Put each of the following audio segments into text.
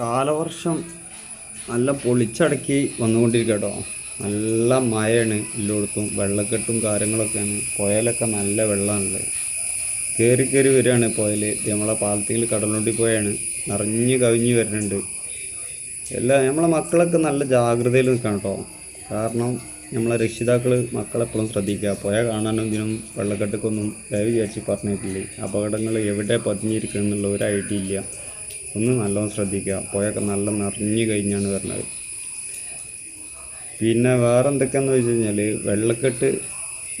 കാലവർഷം നല്ല പൊളിച്ചടക്കി വന്നുകൊണ്ടിരിക്കുക കേട്ടോ. നല്ല മഴയാണ് എല്ലായിടത്തും. വെള്ളക്കെട്ടും കാര്യങ്ങളൊക്കെയാണ്. പുഴയിലൊക്കെ നല്ല വെള്ളമാണുള്ളത് കയറി കയറി വരികയാണ് പുഴയിൽ നമ്മളെ പാലത്തിൽ കടലുണ്ടി പോയാണ്. നിറഞ്ഞ് കവിഞ്ഞ് വരുന്നുണ്ട്. എല്ലാ നമ്മളെ മക്കളൊക്കെ നല്ല ജാഗ്രതയിൽ നിൽക്കണം കേട്ടോ. കാരണം നമ്മളെ രക്ഷിതാക്കൾ മക്കളെപ്പോഴും ശ്രദ്ധിക്കുക. പുഴ കാണാനും ഇതിനും വെള്ളക്കെട്ടൊക്കൊന്നും ദയവ് വിചാരിച്ച് പറഞ്ഞിട്ടില്ലേ അപകടങ്ങൾ എവിടെ പതിഞ്ഞിരിക്കണം എന്നുള്ള ഒരു ഐഡിയ ഇല്ല. ഒന്ന് നല്ലോണം ശ്രദ്ധിക്കുക. പുഴയൊക്കെ നല്ല നിറഞ്ഞു കഴിഞ്ഞാണ് വരുന്നത്. പിന്നെ വേറെ എന്തൊക്കെയാണെന്ന് വെച്ച് കഴിഞ്ഞാൽ വെള്ളക്കെട്ട്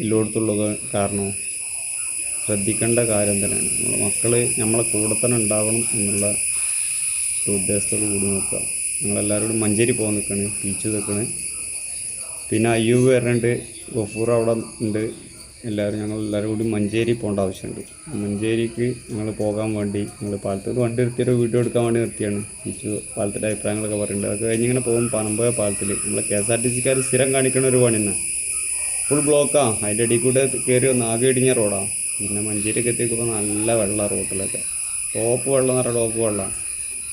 എല്ലായിടത്തുള്ളത് കാരണം ശ്രദ്ധിക്കേണ്ട കാര്യം തന്നെയാണ്. നമ്മൾ മക്കൾ നമ്മളെ കൂടെ തന്നെ ഉണ്ടാവണം എന്നുള്ള ഒരു ഉദ്ദേശത്തോട് കൂടി നോക്കുക. ഞങ്ങളെല്ലാവരോടും മഞ്ചേരി പോകാൻ നിൽക്കണ് ബീച്ച് നിൽക്കണ് പിന്നെ അയ്യൂബ് വരുന്നുണ്ട് ഗഫൂർ അവിടെ ഉണ്ട് എല്ലാവരും ഞങ്ങൾ എല്ലാവരും കൂടി മഞ്ചേരി പോകേണ്ട ആവശ്യമുണ്ട്. മഞ്ചേരിക്ക് ഞങ്ങൾ പോകാൻ വേണ്ടി ഞങ്ങൾ പാലത്തോട് വണ്ടി നിർത്തിയൊരു വീഡിയോ എടുക്കാൻ വേണ്ടി നിർത്തിയാണ്. തിരിച്ചു പാലത്തിന്റെ അഭിപ്രായങ്ങളൊക്കെ പറയുന്നുണ്ട്. അത് കഴിഞ്ഞ് ഇങ്ങനെ പോകും പനമ്പോയ പാലത്തിൽ നമ്മൾ കെ എസ് ആർ ടി സിക്കാർ സ്ഥിരം കാണിക്കുന്ന ഒരു പണി തന്നെ ഫുൾ ബ്ലോക്കാണ് അതിന്റെ ഇടയിൽ കൂടെ കയറി ഒന്ന് ആകെ ഇടിഞ്ഞ റോഡാണ് പിന്നെ മഞ്ചേരിക്ക് എത്തിക്കുമ്പോൾ നല്ല വെള്ളം റോട്ടിലൊക്കെ. ടോപ്പ് വെള്ളം എന്ന് പറഞ്ഞാൽ ടോപ്പ് വെള്ളം.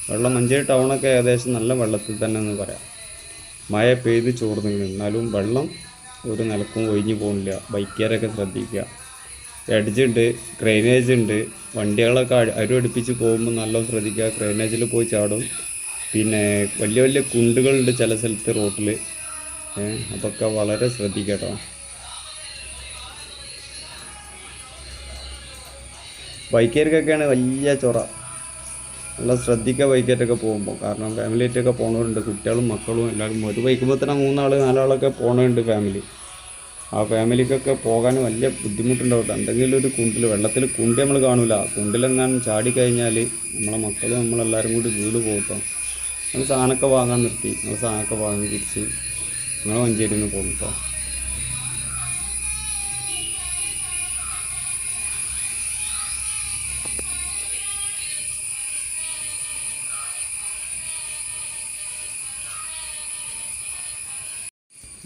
വെള്ളം മഞ്ചേരി ടൗണൊക്കെ ഏകദേശം നല്ല വെള്ളത്തിൽ തന്നെ എന്ന് പറയാം. മഴ പെയ്ത് ചോർന്നു എന്നാലും വെള്ളം ഒരു നിലക്കും ഒഴിഞ്ഞു പോകുന്നില്ല ബൈക്കുകാരൊക്കെ ശ്രദ്ധിക്കുക. എഡ്ജ് ഉണ്ട് ഡ്രെയിനേജ് ഉണ്ട് വണ്ടികളൊക്കെ അരുവടുപ്പിച്ച് പോകുമ്പോൾ നല്ല ശ്രദ്ധിക്കുക. ഡ്രെയിനേജിൽ പോയി ചാടും. പിന്നെ വലിയ വലിയ കുണ്ടുകളുണ്ട് ചില സ്ഥലത്ത് റോട്ടിൽ അതൊക്കെ വളരെ ശ്രദ്ധിക്കട്ടോ കേട്ടോ. ബൈക്കുകാർക്കൊക്കെയാണ് വലിയ ചൊറ. നല്ല ശ്രദ്ധിക്കുക ബൈക്കായിട്ടൊക്കെ പോകുമ്പോൾ കാരണം ഫാമിലി ആയിട്ടൊക്കെ പോകണവരുണ്ട് കുട്ടികളും മക്കളും എല്ലാവരും ഒരു ബൈക്കുമ്പോൾ തന്നെ മൂന്നാൾ നാലാളൊക്കെ പോകണുണ്ട് ഫാമിലി ആ ഫാമിലിക്കൊക്കെ പോകാൻ വലിയ ബുദ്ധിമുട്ടുണ്ടാവും. എന്തെങ്കിലും ഒരു കുണ്ടിൽ വെള്ളത്തിൽ കുണ്ടി നമ്മൾ കാണില്ല കുണ്ടിലെങ്ങാനും ചാടി കഴിഞ്ഞാൽ നമ്മളെ മക്കളും നമ്മളെല്ലാവരും കൂടി വീട് പോകട്ടോ നമ്മൾ സാധനമൊക്കെ വാങ്ങാൻ നിർത്തി. നമ്മൾ സാധനമൊക്കെ വാങ്ങി തിരിച്ച് നിങ്ങൾ മഞ്ചേരിയിൽ പോകും കേട്ടോ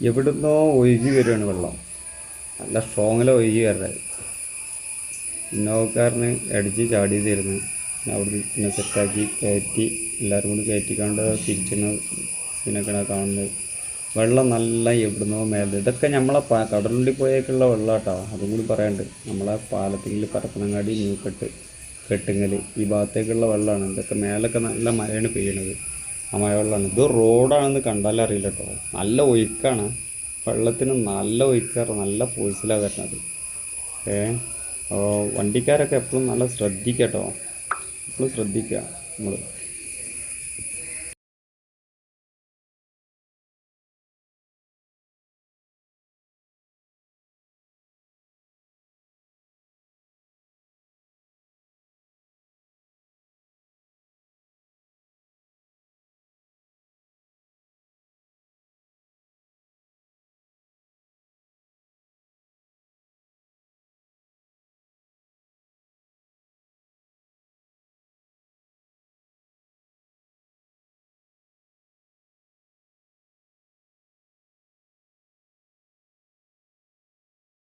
എവിടുന്നോ ഒഴുകി വരികയാണ് വെള്ളം. നല്ല സ്ട്രോങ്ങിൽ ഒഴുകി വരുന്നത് ഇന്നോക്കാരന് അടിച്ച് ചാടി തരുന്നു. പിന്നെ അവിടുന്ന് പിന്നെ സെറ്റാക്കി കയറ്റി എല്ലാവരും കൂടി കയറ്റിക്കാണ്ട് തിരിച്ചിന് ഇതിനൊക്കെയാണ് കാണുന്നത് വെള്ളം നല്ല എവിടുന്നോ മേലെ. ഇതൊക്കെ നമ്മളെ പാ കടലുണ്ടി പോയേക്കുള്ള വെള്ളം കേട്ടോ അതും കൂടി പറയാണ്ട് നമ്മളെ പാലത്തിങ്കിൽ പരപ്പനങ്ങാടി ന്യൂക്കെട്ട് കെട്ടുങ്ങൽ ഈ ഭാഗത്തേക്കുള്ള വെള്ളമാണ് ഇതൊക്കെ മേലൊക്കെ നല്ല മഴയാണ് പെയ്യണത്. ആ മഴ വെള്ളമാണ് ഇത് റോഡാണെന്ന് കണ്ടാൽ അറിയില്ല കേട്ടോ. നല്ല ഒഴുക്കാണ്. വെള്ളത്തിന് നല്ല ഒഴുക്കാറ് നല്ല ഫോഴ്സിലാണ് വരുന്നത്. ഏ? വണ്ടിക്കാരൊക്കെ എപ്പോഴും നല്ല ശ്രദ്ധിക്കട്ടോ കേട്ടോ. എപ്പോഴും ശ്രദ്ധിക്കുക നമ്മൾ